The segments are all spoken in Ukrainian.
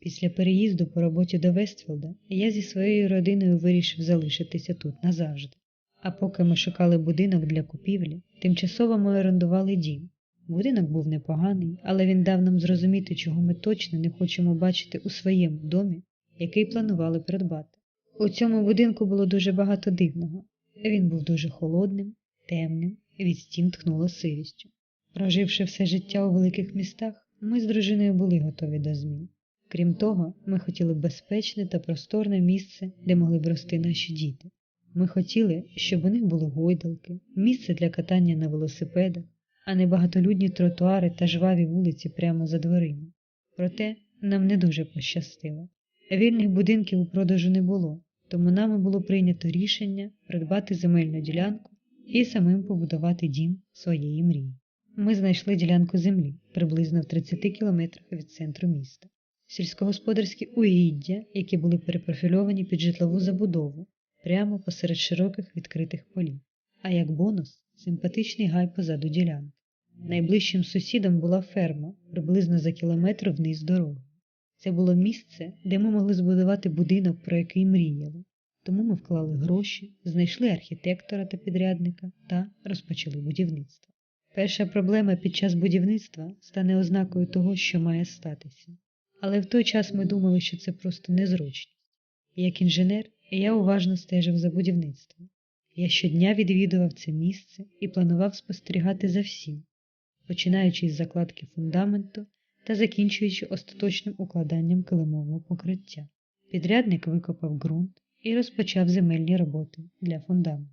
Після переїзду по роботі до Вестфілда я зі своєю родиною вирішив залишитися тут назавжди. А поки ми шукали будинок для купівлі, тимчасово ми орендували дім. Будинок був непоганий, але він дав нам зрозуміти, чого ми точно не хочемо бачити у своєму домі, який планували придбати. У цьому будинку було дуже багато дивного. Він був дуже холодним, темним, від стін тхнуло сирістю. Проживши все життя у великих містах, ми з дружиною були готові до змін. Крім того, ми хотіли безпечне та просторне місце, де могли б рости наші діти. Ми хотіли, щоб у них були гойдалки, місце для катання на велосипедах, а не багатолюдні тротуари та жваві вулиці прямо за дверима. Проте нам не дуже пощастило. Вільних будинків у продажу не було, тому нами було прийнято рішення придбати земельну ділянку і самим побудувати дім своєї мрії. Ми знайшли ділянку землі приблизно в 30 кілометрах від центру міста, сільськогосподарські угіддя, які були перепрофільовані під житлову забудову, прямо посеред широких відкритих полів. А як бонус симпатичний гай позаду ділянки. Найближчим сусідом була ферма приблизно за кілометр вниз дороги. Це було місце, де ми могли збудувати будинок, про який мріяли. Тому ми вклали гроші, знайшли архітектора та підрядника та розпочали будівництво. Перша проблема під час будівництва стане ознакою того, що має статися. Але в той час ми думали, що це просто незручність. Як інженер, я уважно стежив за будівництвом. Я щодня відвідував це місце і планував спостерігати за всім, починаючи із закладки фундаменту та закінчуючи остаточним укладанням килимового покриття. Підрядник викопав ґрунт і розпочав земельні роботи для фундаменту.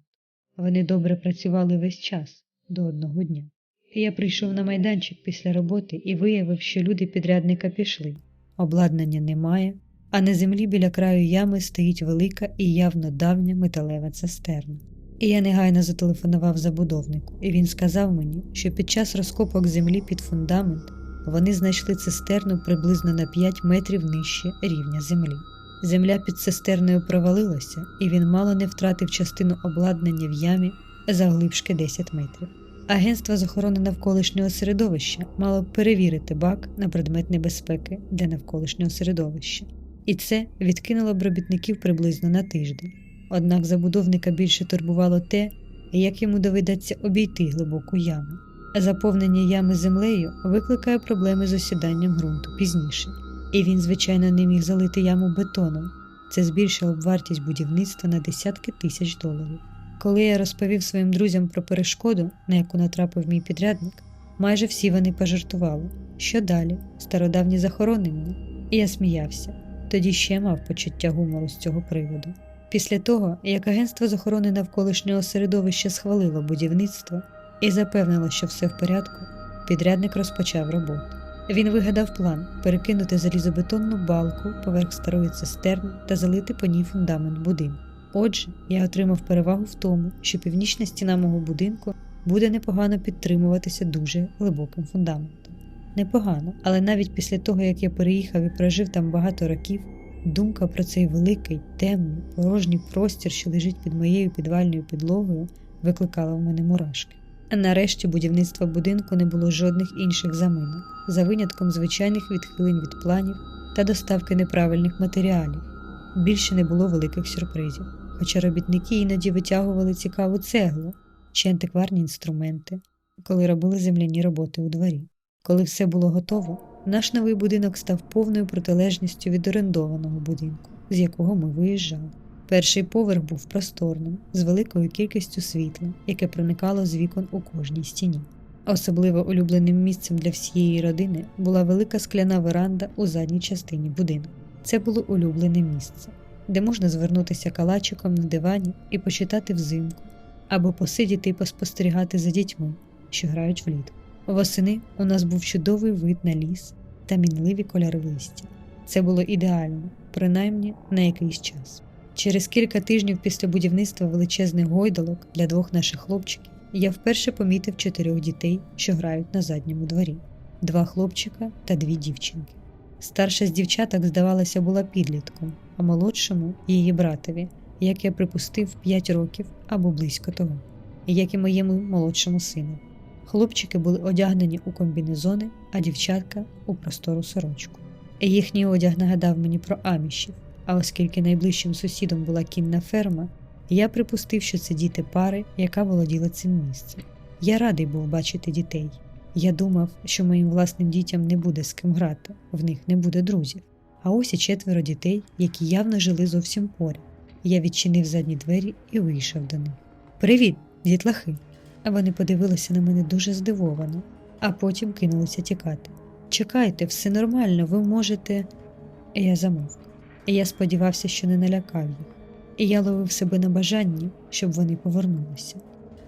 Вони добре працювали весь час до одного дня. Я прийшов на майданчик після роботи і виявив, що люди підрядника пішли. Обладнання немає, а на землі біля краю ями стоїть велика і явно давня металева цистерна. І я негайно зателефонував забудовнику, і він сказав мені, що під час розкопок землі під фундамент вони знайшли цистерну приблизно на 5 метрів нижче рівня землі. Земля під цистерною провалилася, і він мало не втратив частину обладнання в ямі завглибшки 10 метрів. Агентство з охорони навколишнього середовища мало перевірити бак на предмет небезпеки для навколишнього середовища, і це відкинуло б робітників приблизно на тиждень. Однак забудовника більше турбувало те, як йому доведеться обійти глибоку яму. Заповнення ями землею викликає проблеми з осіданням ґрунту пізніше, і він, звичайно, не міг залити яму бетоном. Це збільшило б вартість будівництва на десятки тисяч доларів. Коли я розповів своїм друзям про перешкоду, на яку натрапив мій підрядник, майже всі вони пожартували, що далі стародавні захоронення, і я сміявся, тоді ще мав почуття гумору з цього приводу. Після того, як агентство з охорони навколишнього середовища схвалило будівництво і запевнило, що все в порядку, підрядник розпочав роботу. Він вигадав план перекинути залізобетонну балку поверх старої цистерни та залити по ній фундамент будинку. Отже, я отримав перевагу в тому, що північна стіна мого будинку буде непогано підтримуватися дуже глибоким фундаментом. Непогано, але навіть після того, як я переїхав і прожив там багато років, думка про цей великий, темний, порожній простір, що лежить під моєю підвальною підлогою, викликала в мене мурашки. А нарешті будівництва будинку не було жодних інших заминок, за винятком звичайних відхилень від планів та доставки неправильних матеріалів. Більше не було великих сюрпризів, хоча робітники іноді витягували цікаву цеглу чи антикварні інструменти, коли робили земляні роботи у дворі. Коли все було готово, наш новий будинок став повною протилежністю від орендованого будинку, з якого ми виїжджали. Перший поверх був просторним, з великою кількістю світла, яке проникало з вікон у кожній стіні. Особливо улюбленим місцем для всієї родини була велика скляна веранда у задній частині будинку. Це було улюблене місце, де можна звернутися калачиком на дивані і почитати взимку, або посидіти і поспостерігати за дітьми, що грають влітку. Восени у нас був чудовий вид на ліс та мінливі кольори листя. Це було ідеально, принаймні на якийсь час. Через кілька тижнів після будівництва величезних гойдалок для двох наших хлопчиків я вперше помітив чотирьох дітей, що грають на задньому дворі: два хлопчика та дві дівчинки. Старша з дівчаток, здавалося, була підлітком, а молодшому її братові, як я припустив, 5 років або близько того, як і моєму молодшому сину. Хлопчики були одягнені у комбінезони, а дівчатка у простору сорочку. Їхній одяг нагадав мені про амішів, а оскільки найближчим сусідом була кінна ферма, я припустив, що це діти пари, яка володіла цим місцем. Я радий був бачити дітей. Я думав, що моїм власним дітям не буде з ким грати, в них не буде друзів. А ось і четверо дітей, які явно жили зовсім поряд. Я відчинив задні двері і вийшов до них. Привіт, дітлахи! Вони подивилися на мене дуже здивовано, а потім кинулися тікати. Чекайте, все нормально, ви можете. Я замовк. Я сподівався, що не налякав їх. І я ловив себе на бажанні, щоб вони повернулися.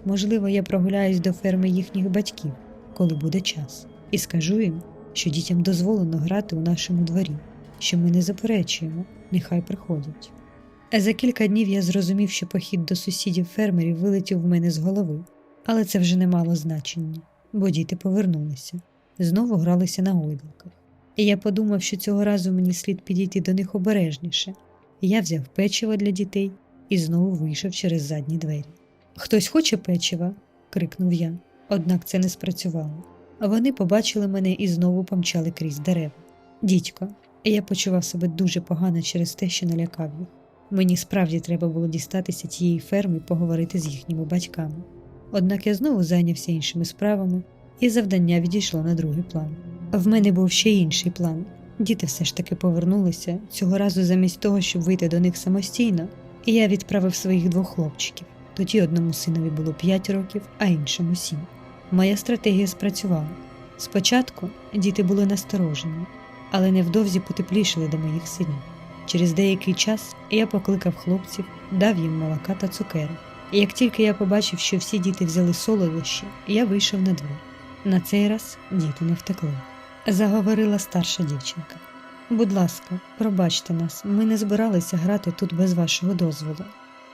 Можливо, я прогуляюсь до ферми їхніх батьків, коли буде час, і скажу їм, що дітям дозволено грати у нашому дворі, що ми не заперечуємо, нехай приходять. А за кілька днів я зрозумів, що похід до сусідів фермерів вилетів в мене з голови, але це вже не мало значення, бо діти повернулися, знову гралися на гойдалках. І я подумав, що цього разу мені слід підійти до них обережніше. Я взяв печиво для дітей і знову вийшов через задні двері. Хтось хоче печива? крикнув я, однак це не спрацювало. Вони побачили мене і знову помчали крізь дерева. Дідько, я почував себе дуже погано через те, що налякав їх. Мені справді треба було дістатися тієї ферми і поговорити з їхніми батьками. Однак я знову зайнявся іншими справами, і завдання відійшло на другий план. В мене був ще інший план. Діти все ж таки повернулися цього разу замість того, щоб вийти до них самостійно, я відправив своїх двох хлопчиків. Тоді одному синові було 5 років, а іншому 7. Моя стратегія спрацювала. Спочатку діти були насторожені, але невдовзі потеплішали до моїх синів. Через деякий час я покликав хлопців, дав їм молока та цукерок. І як тільки я побачив, що всі діти взяли солодощі, я вийшов на двір. На цей раз діти не втекли. Заговорила старша дівчинка. Будь ласка, пробачте нас, ми не збиралися грати тут без вашого дозволу.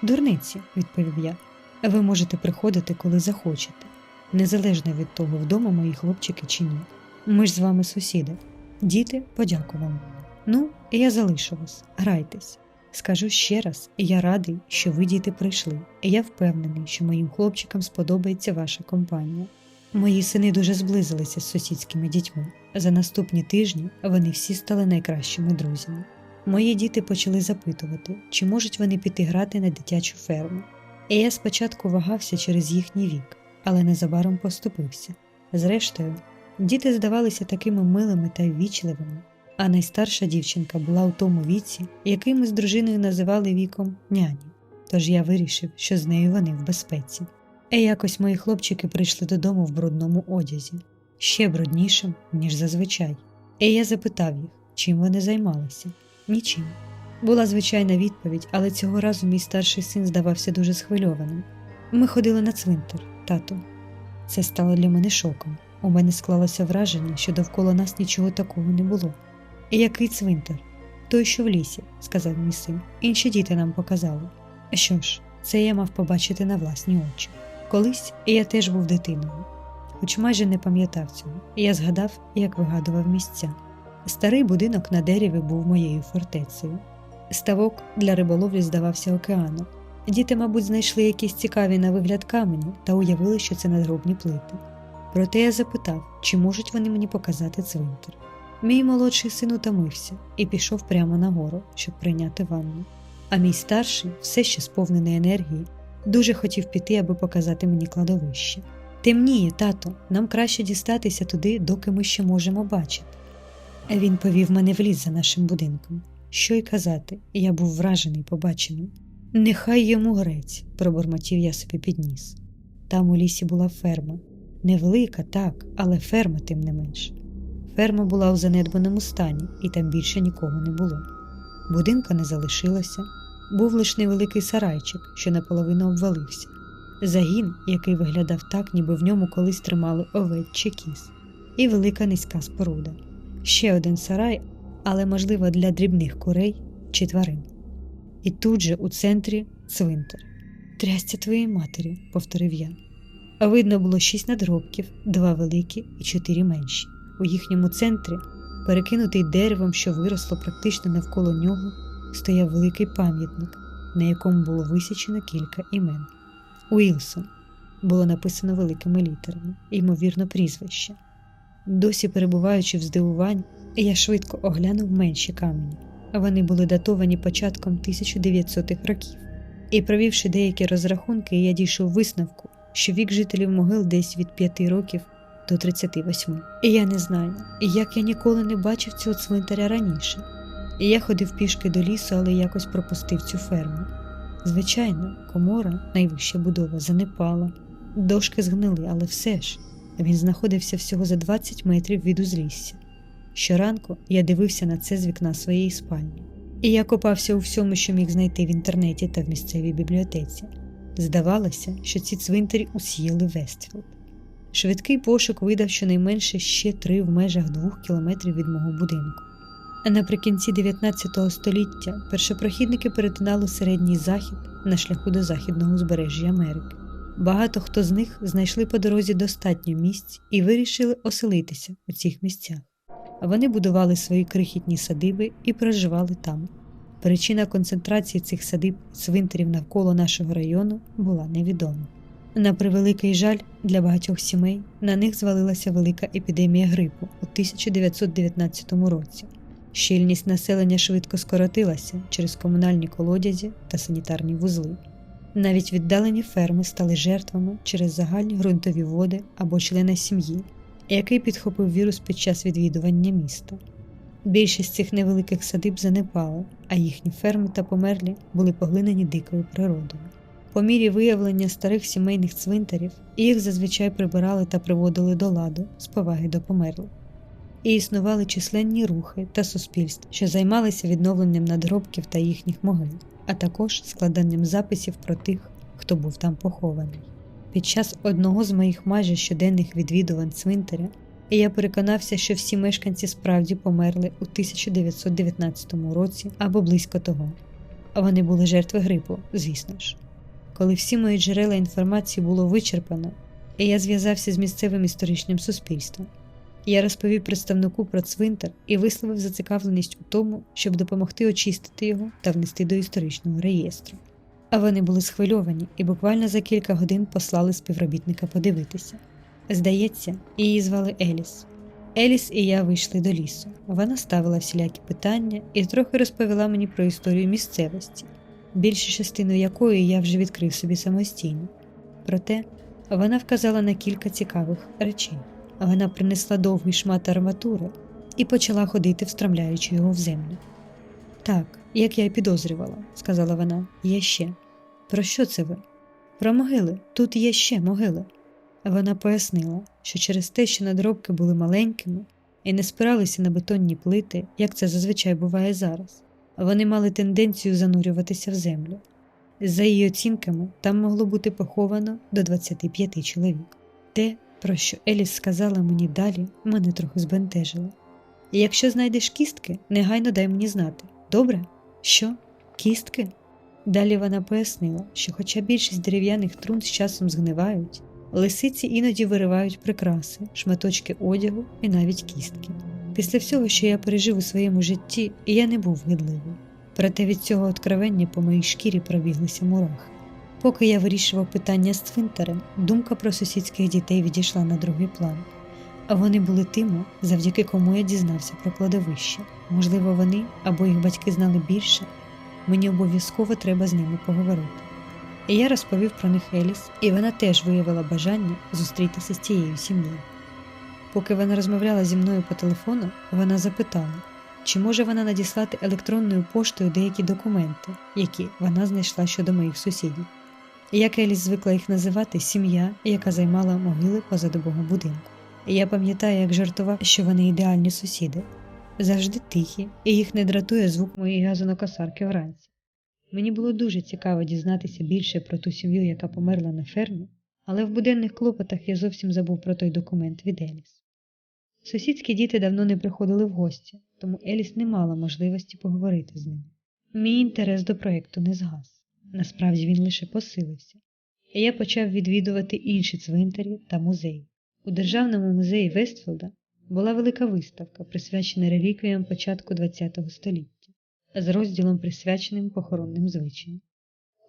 Дурниці, відповів я. Ви можете приходити, коли захочете, незалежно від того, вдома мої хлопчики чи ні. Ми ж з вами сусіди. Діти, подякували. Ну, я залишу вас, грайтесь. Скажу ще раз, я радий, що ви діти прийшли, і я впевнений, що моїм хлопчикам сподобається ваша компанія. Мої сини дуже зблизилися з сусідськими дітьми. За наступні тижні вони всі стали найкращими друзями. Мої діти почали запитувати, чи можуть вони піти грати на дитячу ферму. І я спочатку вагався через їхній вік, але незабаром поступився. Зрештою, діти здавалися такими милими та ввічливими, а найстарша дівчинка була у тому віці, який ми з дружиною називали віком няні. Тож я вирішив, що з нею вони в безпеці. І якось мої хлопчики прийшли додому в брудному одязі, ще бруднішим, ніж зазвичай. І я запитав їх, чим вони займалися. Нічим. Була звичайна відповідь, але цього разу мій старший син здавався дуже схвильованим. Ми ходили на цвинтар, тату. Це стало для мене шоком. У мене склалося враження, що довкола нас нічого такого не було. І який цвинтар? Той, що в лісі, сказав мій син. Інші діти нам показали. Що ж, це я мав побачити на власні очі. Колись я теж був дитиною, хоч майже не пам'ятав цього, я згадав, як вигадував місця. Старий будинок на дереві був моєю фортецею. Ставок для риболовлі здавався океаном. Діти, мабуть, знайшли якісь цікаві на вигляд камені та уявили, що це надгробні плити. Проте я запитав, чи можуть вони мені показати цвинтар. Мій молодший син утомився і пішов прямо нагору, щоб прийняти ванну. А мій старший, все ще сповнений енергії, дуже хотів піти, аби показати мені кладовище. Темніє, тато, нам краще дістатися туди, доки ми ще можемо бачити. Він повів мене в ліс за нашим будинком. Що й казати, я був вражений побаченим. Нехай йому грець, пробормотів я собі підніс. Там у лісі була ферма. Невелика, так, але ферма тим не менш. Ферма була у занедбаному стані, і там більше нікого не було. Будинка не залишилося, був лише невеликий сарайчик, що наполовину обвалився, загін, який виглядав так, ніби в ньому колись тримали овець чи кіз, і велика низька споруда. Ще один сарай, але, можливо, для дрібних курей чи тварин. І тут же у центрі цвинтар. Трястя твоєї матері, повторив я. А Видно було шість надгробків, два великі і чотири менші. У їхньому центрі, перекинутий деревом, що виросло практично навколо нього, стояв великий пам'ятник, на якому було висічено кілька імен. Уілсон було написано великими літерами, ймовірно, прізвище. Досі перебуваючи в здивуванні, Я швидко оглянув менші камені. Вони були датовані початком 1900-х років. І провівши деякі розрахунки, я дійшов висновку, що вік жителів могил десь від 5 років до 38. І я не знаю, як я ніколи не бачив цього цвинтаря раніше. І я ходив пішки до лісу, але якось пропустив цю ферму. Звичайно, комора, найвища будова, занепала, дошки згнили, але все ж він знаходився всього за 20 метрів від узлісся. Щоранку я дивився на це з вікна своєї спальні, і я копався у всьому, що міг знайти в інтернеті та в місцевій бібліотеці. Здавалося, що ці цвинтарі усіяли Вестфілд. Швидкий пошук видав щонайменше ще три в межах двох кілометрів від мого будинку. А наприкінці 19 століття першопрохідники перетинали середній захід на шляху до західного узбережжя Америки. Багато хто з них знайшли по дорозі достатньо місць і вирішили оселитися у цих місцях. Вони будували свої крихітні садиби і проживали там. Причина концентрації цих садиб цвинтарів навколо нашого району була невідома. На превеликий жаль для багатьох сімей на них звалилася велика епідемія грипу у 1919 році. Щільність населення швидко скоротилася через комунальні колодязі та санітарні вузли. Навіть віддалені ферми стали жертвами через загальні ґрунтові води або члена сім'ї, який підхопив вірус під час відвідування міста. Більшість цих невеликих садиб занепали, а їхні ферми та померлі були поглинені дикою природою. По мірі виявлення старих сімейних цвинтарів їх зазвичай прибирали та приводили до ладу з поваги до померлих. І існували численні рухи та суспільств, що займалися відновленням надгробків та їхніх могил, а також складанням записів про тих, хто був там похований. Під час одного з моїх майже щоденних відвідувань цвинтаря я переконався, що всі мешканці справді померли у 1919 році або близько того. А вони були жертви грипу, звісно ж. Коли всі мої джерела інформації було вичерпано, і я зв'язався з місцевим історичним суспільством. Я розповів представнику про цвинтар і висловив зацікавленість у тому, щоб допомогти очистити його та внести до історичного реєстру. А вони були схвильовані і буквально за кілька годин послали співробітника подивитися. Здається, її звали Еліс. Еліс і я вийшли до лісу. Вона ставила всілякі питання і трохи розповіла мені про історію місцевості, більшу частину якої я вже відкрив собі самостійно. Проте вона вказала на кілька цікавих речей. Вона принесла довгий шмат арматури і почала ходити, встромляючи його в землю. Так, як я й підозрювала, сказала вона, є ще. Про що це ви? Про могили. Тут є ще могили. Вона пояснила, що через те, що надробки були маленькими і не спиралися на бетонні плити, як це зазвичай буває зараз, вони мали тенденцію занурюватися в землю. За її оцінками, там могло бути поховано до 25 чоловік. Те, про що Еліс сказала мені далі, мене трохи збентежило. Якщо знайдеш кістки, негайно дай мені знати. Добре? Що? Кістки? Далі вона пояснила, що, хоча більшість дерев'яних трун з часом згнивають, лисиці іноді виривають прикраси, шматочки одягу і навіть кістки. Після всього, що я пережив у своєму житті, я не був гидливий. Проте від цього откровення по моїй шкірі пробіглися мурахи. Поки я вирішував питання з цвинтарем, думка про сусідських дітей відійшла на другий план. Вони були тими, завдяки кому я дізнався про кладовище. Можливо, вони або їх батьки знали більше. Мені обов'язково треба з ними поговорити. І я розповів про них Еліс, і вона теж виявила бажання зустрітися з тією сім'єю. Поки вона розмовляла зі мною по телефону, вона запитала, чи може вона надіслати електронною поштою деякі документи, які вона знайшла щодо моїх сусідів. Як Еліс звикла їх називати сім'я, яка займала могили позаду мого будинку. Я пам'ятаю, як жартував, що вони ідеальні сусіди, завжди тихі, і їх не дратує звук моєї газонокосарки вранці. Мені було дуже цікаво дізнатися більше про ту сім'ю, яка померла на фермі, але в буденних клопотах я зовсім забув про той документ від Еліс. Сусідські діти давно не приходили в гості, тому Еліс не мала можливості поговорити з ними. Мій інтерес до проєкту не згас. Насправді він лише посилився, і я почав відвідувати інші цвинтарі та музеї. У Державному музеї Вестфілда була велика виставка, присвячена реліквіям початку ХХ століття, з розділом присвяченим похоронним звичаям.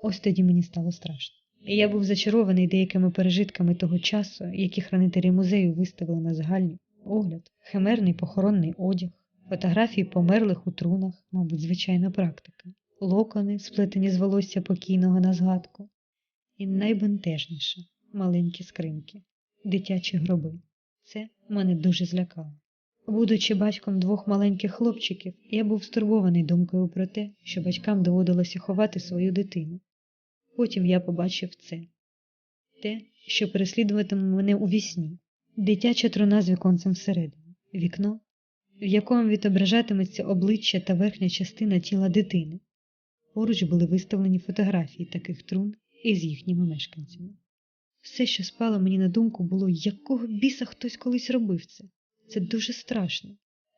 Ось тоді мені стало страшно. І я був зачарований деякими пережитками того часу, які хранителі музею виставили на загальний огляд, химерний похоронний одяг, Фотографії померлих у трунах, мабуть, звичайна практика, локони, сплетені з волосся покійного на згадку, і найбентежніше маленькі скриньки, дитячі гроби. Це мене дуже злякало. Будучи батьком двох маленьких хлопчиків, я був стурбований думкою про те, що батькам доводилося ховати свою дитину. Потім я побачив це те, що переслідуватиме мене у вісні, дитяча труна з віконцем всередині, вікно, в якому відображатиметься обличчя та верхня частина тіла дитини. Поруч були виставлені фотографії таких трун із їхніми мешканцями. Все, що спало мені на думку, було, якого біса хтось колись робив це. Це дуже страшно.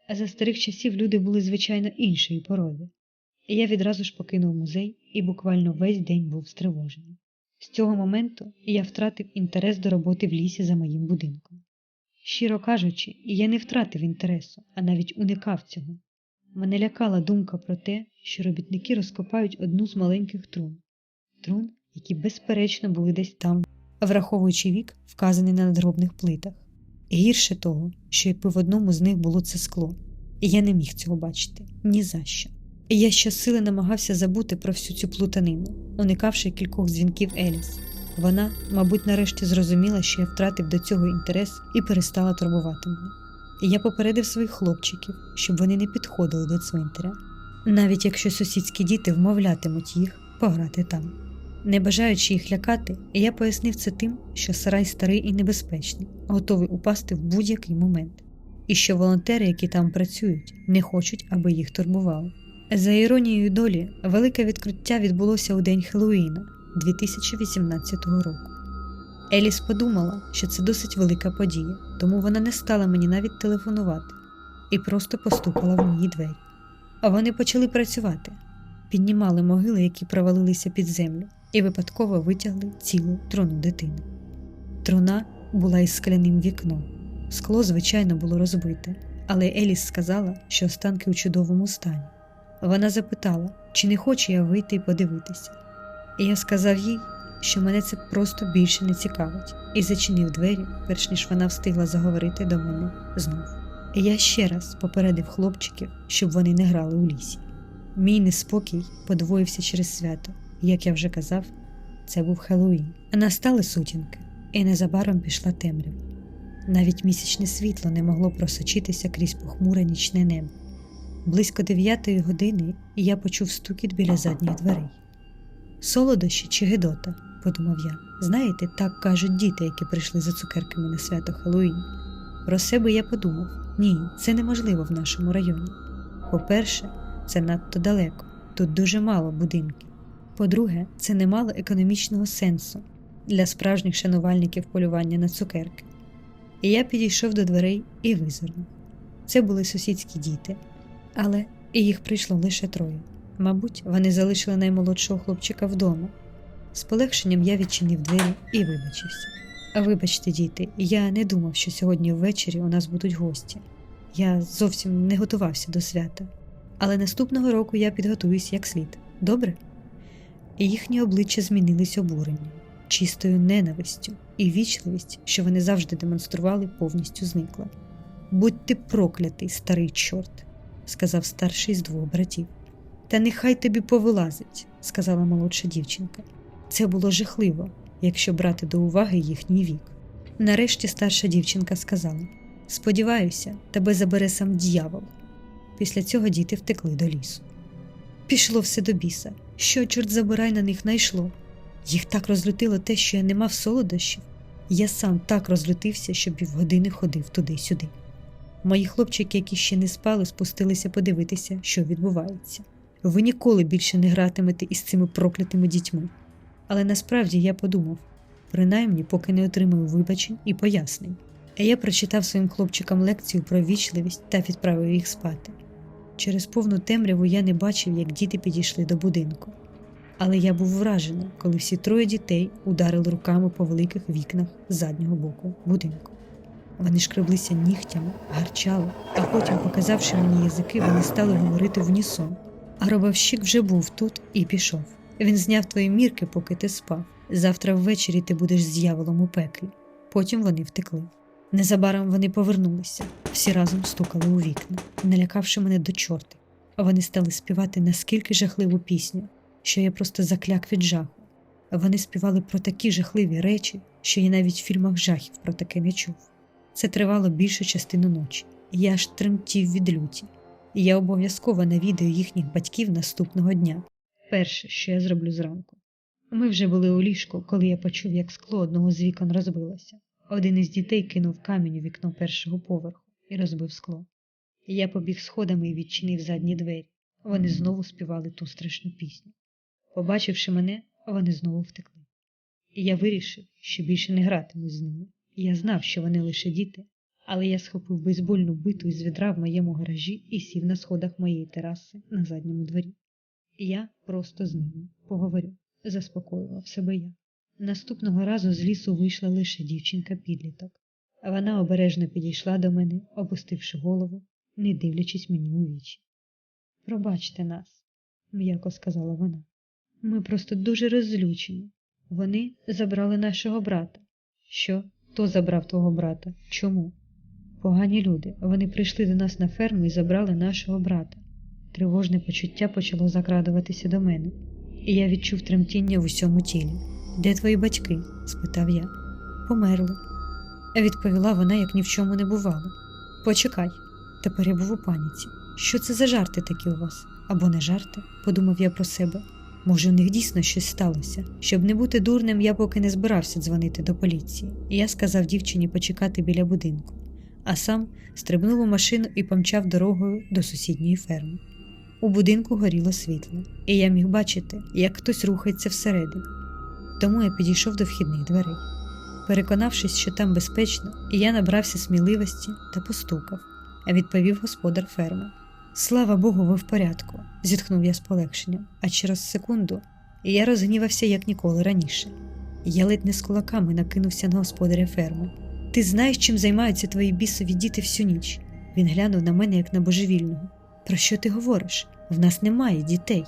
А за старих часів люди були, звичайно, іншої породи. Я відразу ж покинув музей і буквально весь день був стривожений. З цього моменту я втратив інтерес до роботи в лісі за моїм будинком. Щиро кажучи, я не втратив інтересу, а навіть уникав цього. Мене лякала думка про те, що робітники розкопають одну з маленьких трун, трун, які безперечно були десь там, враховуючи вік, вказаний на надгробних плитах. Гірше того, що якби в одному з них було це скло, я не міг цього бачити ні за що. Я щосили намагався забути про всю цю плутанину, уникавши кількох дзвінків Еліс. Вона, мабуть, нарешті зрозуміла, що я втратив до цього інтерес і перестала турбувати мене. Я попередив своїх хлопчиків, щоб вони не підходили до цвинтаря, навіть якщо сусідські діти вмовлятимуть їх пограти там. Не бажаючи їх лякати, я пояснив це тим, що сарай старий і небезпечний, готовий упасти в будь-який момент, і що волонтери, які там працюють, не хочуть, аби їх турбували. За іронією долі, велике відкриття відбулося у день Хеллоуіна 2018 року. Еліс подумала, що це досить велика подія, тому вона не стала мені навіть телефонувати і просто постукала в мої двері. А вони почали працювати, піднімали могили, які провалилися під землю, і випадково витягли цілу труну дитини. Труна була із скляним вікном. Скло, звичайно, було розбите, але Еліс сказала, що останки у чудовому стані. Вона запитала, чи не хочу я вийти і подивитися. І я сказав їй, що мене це просто більше не цікавить, і зачинив двері, перш ніж вона встигла заговорити до мене знов. І я ще раз попередив хлопчиків, щоб вони не грали у лісі. Мій неспокій подвоївся через свято, як я вже казав, це був Хеллоуін. Настали сутінки, і незабаром пішла темрява. Навіть місячне світло не могло просочитися крізь похмуре нічне небо. Близько дев'ятої години я почув стукіт біля задніх дверей. Солодощі чи Гедота, подумав я. Знаєте, так кажуть діти, які прийшли за цукерками на свято Хеллоуін. Про себе я подумав: ні, це неможливо в нашому районі. По-перше, це надто далеко, тут дуже мало будинків. По-друге, це не мало економічного сенсу для справжніх шанувальників полювання на цукерки. І я підійшов до дверей і визирнув. Це були сусідські діти, але і їх прийшло лише троє. Мабуть, вони залишили наймолодшого хлопчика вдома. З полегшенням я відчинив двері і вибачився. Вибачте, діти, я не думав, що сьогодні ввечері у нас будуть гості. Я зовсім не готувався до свята, але наступного року я підготуюсь як слід. Добре? І їхні обличчя змінились обуренням, чистою ненавистю і вічливість, що вони завжди демонстрували, повністю зникла. Будь ти проклятий, старий чорт, сказав старший з двох братів. Та нехай тобі повилазить, сказала молодша дівчинка. Це було жахливо, якщо брати до уваги їхній вік. Нарешті старша дівчинка сказала: Сподіваюся, тебе забере сам дьявол. Після цього діти втекли до лісу. Пішло все до біса. Що, чорт забирай на них найшло. Їх так розлютило те, що я не мав солодощів. Я сам так розлютився, що півгодини ходив туди-сюди. Мої хлопчики, які ще не спали, спустилися подивитися, що відбувається. Ви ніколи більше не гратимете із цими проклятими дітьми. Але насправді я подумав принаймні, поки не отримаю вибачень і пояснень. А я прочитав своїм хлопчикам лекцію про вічливість та відправив їх спати. Через повну темряву я не бачив, як діти підійшли до будинку. Але я був вражений, коли всі троє дітей ударили руками по великих вікнах заднього боку будинку. Вони шкреблися нігтями, гарчали, а потім, показавши мені язики, вони стали говорити в унісон. А робовщик вже був тут і пішов. Він зняв твої мірки, поки ти спав. Завтра ввечері ти будеш з у пеклі. Потім вони втекли. Незабаром вони повернулися, всі разом стукали у вікна, налякавши мене до чорти. Вони стали співати наскільки жахливу пісню, що я просто закляк від жаху. Вони співали про такі жахливі речі, що я навіть в фільмах жахів про таке не чув. Це тривало більшу частину ночі, я аж тремтів від люті. І я обов'язково навідаю їхніх батьків наступного дня. Перше, що я зроблю зранку. Ми вже були у ліжку, коли я почув, як скло одного з вікон розбилося. Один із дітей кинув камінь у вікно першого поверху і розбив скло. Я побіг сходами і відчинив задні двері. Вони знову співали ту страшну пісню. Побачивши мене, вони знову втекли. Я вирішив, що більше не гратиму з ними. Я знав, що вони лише діти, але я схопив бейсбольну биту із відра в моєму гаражі і сів на сходах моєї тераси на задньому дворі. Я просто з ними поговорю, заспокоював себе я. Наступного разу з лісу вийшла лише дівчинка-підліток, вона обережно підійшла до мене, опустивши голову, не дивлячись мені у вічі. Пробачте нас, м'яко сказала вона. Ми просто дуже розлючені. Вони забрали нашого брата. Що? Хто забрав твого брата? Чому? Погані люди. Вони прийшли до нас на ферму і забрали нашого брата. Тривожне почуття почало закрадуватися до мене, і я відчув тремтіння в усьому тілі. Де твої батьки? спитав я. Померли. Відповіла вона, як ні в чому не бувало. Почекай. Тепер я був у паніці. Що це за жарти такі у вас? Або не жарти, подумав я про себе. Може, у них дійсно щось сталося. Щоб не бути дурним, я поки не збирався дзвонити до поліції, я сказав дівчині почекати біля будинку, а сам стрибнув у машину і помчав дорогою до сусідньої ферми. У будинку горіло світло, і я міг бачити, як хтось рухається всередину. Тому я підійшов до вхідних дверей. Переконавшись, що там безпечно, я набрався сміливості та постукав, а відповів господар ферми. Слава Богу, ви в порядку, зітхнув я з полегшенням, а через секунду я розгнівався як ніколи раніше. Я ледь не з кулаками накинувся на господаря ферми. Ти знаєш, чим займаються твої бісові діти всю ніч? Він глянув на мене як на божевільного. Про що ти говориш? В нас немає дітей.